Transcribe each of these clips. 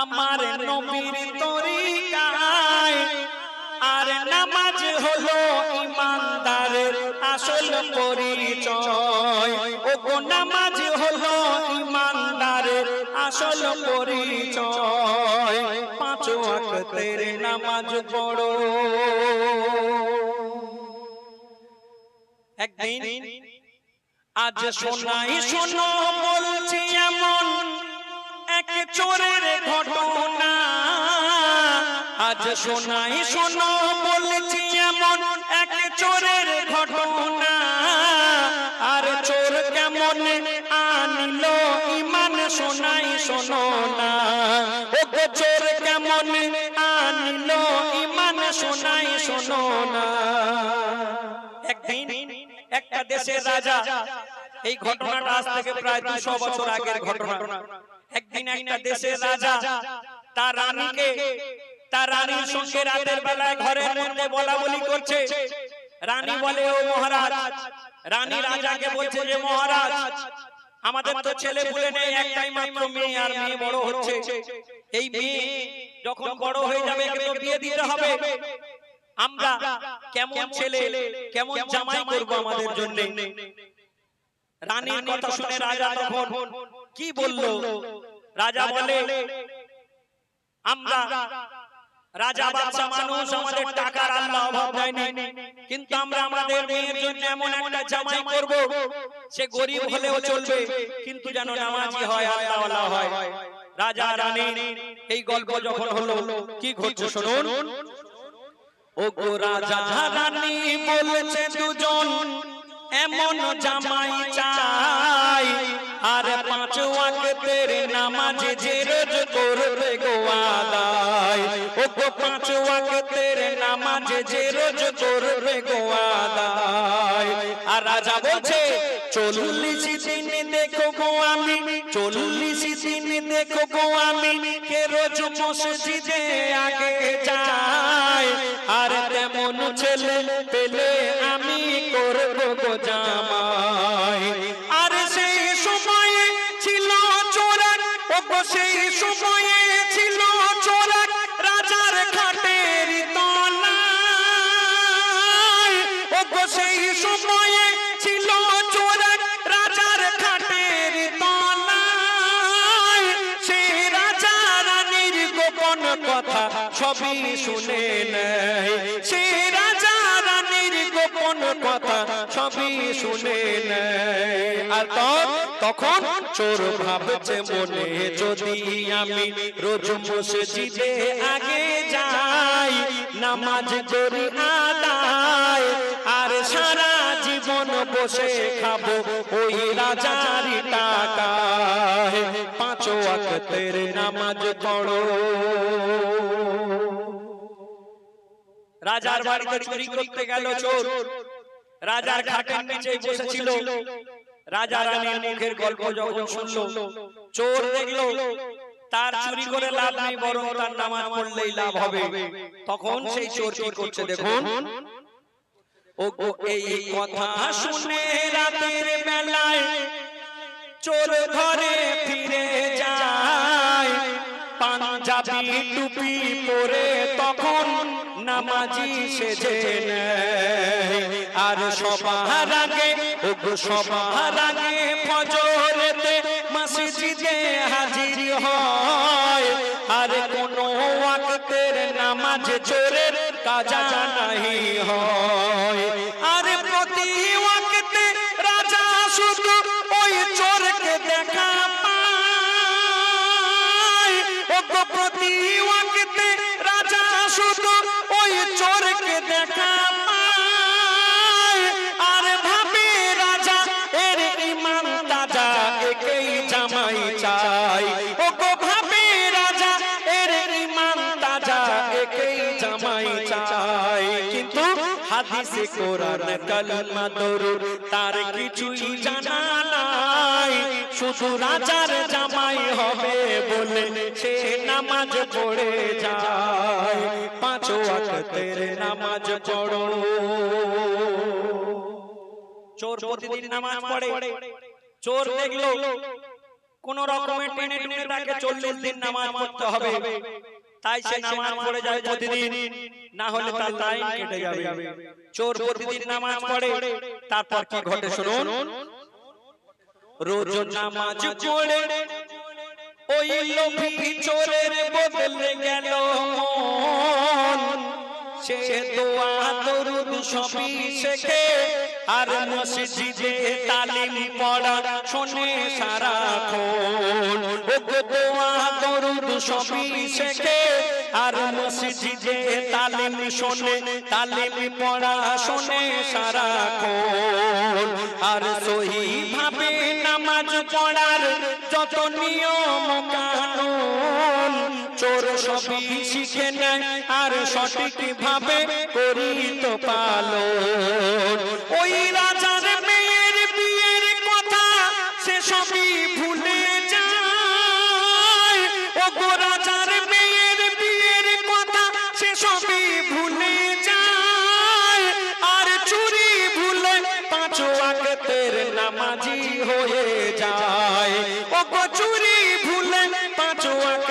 আমার নবীর তরিকায়। আর নামাজ হলো ইমানদারের আসল পরিচয়। ও গো নামাজ হলো ইমানদারের আসল পরিচয়। পাঁচ ওয়াক্তের নামাজ পড়ো। একদিন আজ শোনাই শোনো বলছি এমন চোরের ঘটনা। আজ শোনাই, শোনো, বলছি এমন এক চোরের ঘটনা। আর চোর কেমন আনিল, ইমান শোনাই, শোনো না। ও চোর কেমন আনিল, ইমান শোনাই, শোনো না। একদিন একটা দেশের রাজা, এই ঘটনাটা আজ থেকে প্রায় দুশো বছর আগের ঘটনা। একদিন একটা দেশের রাজা তার রানীকে তার রানীর সঙ্গে রাতের বেলায় ঘরের মধ্যে বলা বলি করছে। রানী বলে ও মহারাজ রানী রাজাকে বলছে যে মহারাজ আমাদের তো ছেলে বলে নেই একটাই মাত্র মেয়ে আর মেয়ে বড় হচ্ছে। এই মেয়ে যখন বড় হয়ে যাবে তো বিয়ে দিতে হবে। আমরা কেমন ছেলে কেমন জামাই করব আমাদের জন্য? রানীর কথা শুনে রাজা তখন কি বলল? রাজা বলে আমরা রাজা বাচ্চা মানুষ আমাদের টাকার আল্লাহ অভাব দেয়নি। কিন্তু আমরা আমাদের মেয়ের জন্য এমন একটা জামাই করব। সে গরিব হলেও চলবে কিন্তু যেন নামাজি হয় আল্লাহ হয়। রাজা রানী এই গল্প যখন হলো কি ঘটছে শুনুন? ও গো রাজা রানী বলছে দুজন এমন জামাই চাই। আর পাঁচ ওয়াক্তের নামাজ যে রোজ করবে গো আদায়। ও গো পাঁচ ওয়াক্তের নামাজ যে রোজ করবে গো আদায়। আর রাজা বলছে, চল্লিশ দিন দেখো গো আমি, চল্লিশ দিন দেখো গো আমি, কে রোজ মসজিদে আগে যায়। আর তেমন ছেলে পেলে আমি করব গো জামাই। সেই সময়ে ছিল চোরাক রাজার খাটের তলায়। ও গো সেই সময়ে ছিল চোরাক রাজার খাটের তলায়। সেই রাজা রানীর গোপন কথা সবই শুনে নেয়। সেই রাজা রানীর গোপন কথা সবই শুনে নেয়। আর তখন চোর ভাবছে মনে, যদি আমি রোজ মসজিদে আগে যাই, নামাজ করি আদায়, আর সারা জীবন বসে খাব ওই রাজার টাকায়, পাঁচ ওয়াক্তের নামাজ পড়ো। রাজার বাড়িতে চুরি করতে গেল চোর। রাজার খাটের নিচে বসেছিল। রাজা রানীর মুখের গল্প যখন শুনলো চোর দেখল তার চুরি করে লাভ নেই বরং তার নামাজ পড়লেই লাভ হবে। তখন সেই চোর কি করছে দেখুন? ও এই কথা শুনে রাতের বেলায় চোর ঘরে ফিরে যায়। পাঞ্জাবি টুপি পরে তখন নামাজি সেজে আর সবার আগে সবার আগে ফজরেতে মসজিদে হাজির হয়। আর কোন ওয়াক্তের নামাজ চোরের কাজা নাহি হয়। কিন্তু হাদিসে কোরআন কালমা দরুদ, তার কিছুই জানা নাই। শুধু রাজার জামাই হবে বলে সে নামাজ পড়ে যায়। পাঁচ ওয়াক্তের নামাজ পড়ো। চোর প্রতিদিন নামাজ পড়ে। চোর দেখল কোন রকমের টেনে টুনে তাকে চল্লিশ দিন নামাজ পড়তে হবে। তাই সে নামাজ পড়ে যায় প্রতিদিন। না হলে তার লাইন কেটে যাবে। চোর প্রতিদিন নামাজ পড়ে তারপর কি ঘটে শুনুন? রোজ নামাজ পড়ে। ওই লোভী চোরের বদলে গেল। সে দোয়া, দরুদ সবই শেখে। আর মসজিদে তালিম পড়া শোনে সারাক্ষণ। ও গো দোয়া, দরুদ সবই শেখে। আর মসজিদে তালিম শোনে, তালিম পড়া শোনে সারাক্ষণ। আর সহি ভাবে নামাজ পড়ার যত নিয়ম কানুন চোর সবই শিখে নেয়, আর সঠিক ভাবে করি তো পালন। ওই রাজার মেয়ের বিয়ের কথা সে সবই ভুলে যায়।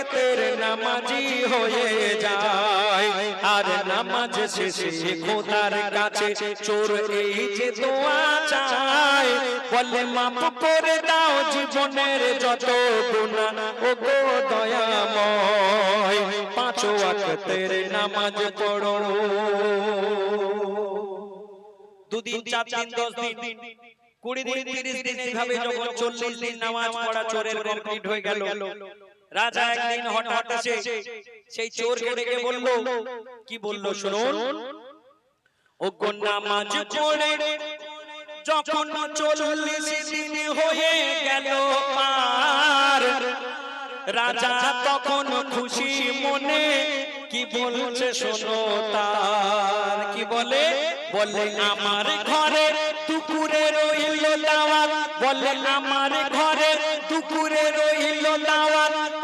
ওয়াক্তের নামাজি হয়ে যায়। আর নামাজ শেষে খোদার কাছে চোর এই যে দোয়া চায়। বলে মাপ করে দাও জীবনের যত গুণা ও গো দয়াময়, পাঁচ ওয়াক্তের নামাজ পড়ো। দুদিন, চার দিন, দশ দিন, কুড়ি দিন, তিরিশ দিন, এইভাবে যখন চল্লিশ দিন নামাজ পড়া চোরের কমপ্লিট হয়ে গেল। রাজা একদিন হঠাৎ এসে সেই চোরকে ডেকে বলল কি বলল শুনুন? ও পড়ে যখন চল্লিশ দিন হয়ে গেল পার রাজা তখন খুশি মনে কি বলছে শোনো তার? কি বলে? বলে? আমার ঘরে দুপুরে রইল দাওয়াত। বলে আমার ঘরে দুপুরে রইল দাওয়াত।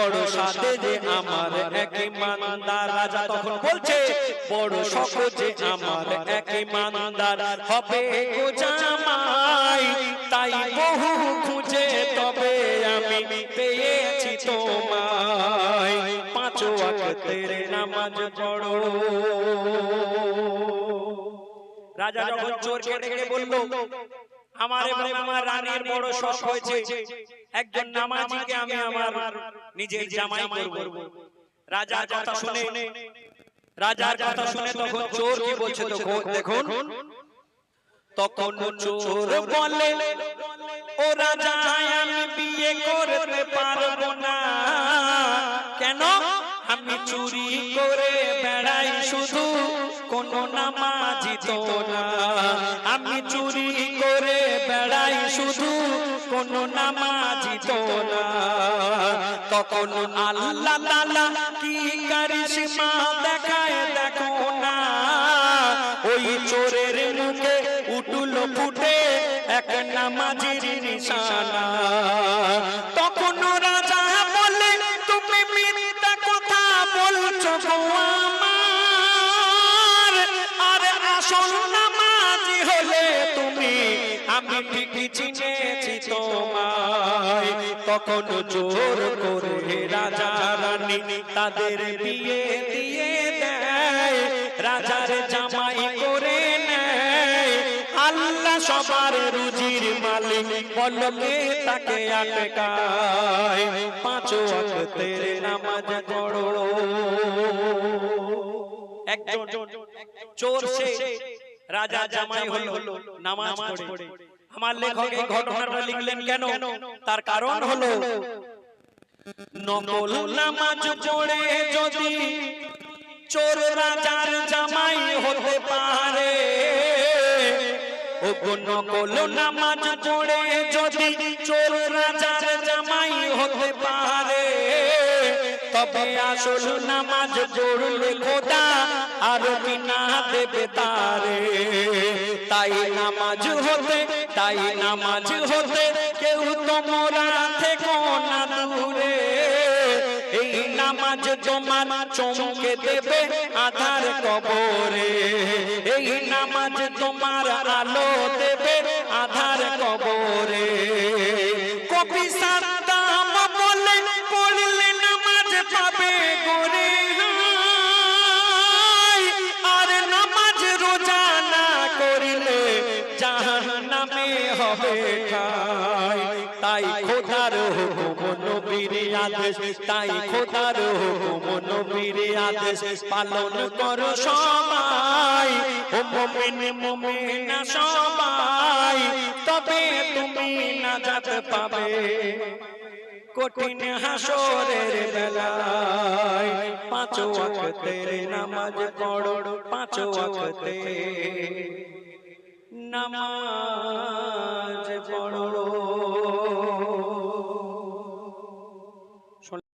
বড় সাথে যে আমার এক রাজা তখন বলছে, বড় সহজে আমার এক হবে জামাই, তাই বহু খুঁজে তবে আমি পেয়েছি তোমায়। পাঁচ নামাজ পড়ো। রাজা যখন চোরকে বলল, আমার আমার রানীর বড় শখ হয়েছে। একজন নামাজিকে আমি আমার নিজের জামাই করব। রাজার কথা শুনে রাজার কথা শুনে তখন চোর কি বলছে দেখুন। তখন চোর বলে ও রাজা আমি বিয়ে করতে পারব না। কেন? আমি চুরি করে বেড়াই শুধু কোন নামাজি তো না আমি চুরি করে বেড়াই শুধু কোন নামাজি তো না তখন আল্লাহ তাআলা কি কারিশমা দেখায় দেখো না। ওই চোরের মুখে উঠল ফুটে এক নামাজির নিশানা। আমি ঠিকই চিনেছি তোমায়। তখন জোর করে রাজা রানী তাদের বিয়ে দিয়ে দেয়। রাজার জামাই করে আল্লাহ সবার রুজির মালিক বলকে তাকে আটকায়। পাঁচ ওয়াক্তের নামাজ পড়ো। একজন চোর সে রাজা জামাই হলো, নামাজ পড়ে। আমার লেখক এই ঘটনাটা লিখলেন কেন? তার কারণ হলো নকল নামাজ পড়ে যদি চোর রাজার জামাই হতে পারে। ও কোন কলো নামাজ পড়ে যদি চোর রাজার জামাই হতে পারে। তবে আসল নামাজ পড়লে খোদা আর কি না দেবে তারে। তাই নামাজ হতে, তাই নামাজ হতে কেউ তোমরা থেকো না দূরে। এই নামাজ তোমার চমকে দেবে আধার কবরে। এই নামাজ তোমার আলো দেবে আধার কবরে। কবি সাদ্দাম ঠাই তাই খোদার হুকুম নবীর আদেশ, তাই খোদার হুকুম নবীর আদেশ পালন করো সবাই। ও মুমিন, মুমিনা সবাই, তবে তুমি নাজাত পাবে। কঠিন হাসরের বেলায় পাঁচ ওয়াক্তের নামাজ পড়ো, পাঁচ ওয়াক্তে નમાજ પડો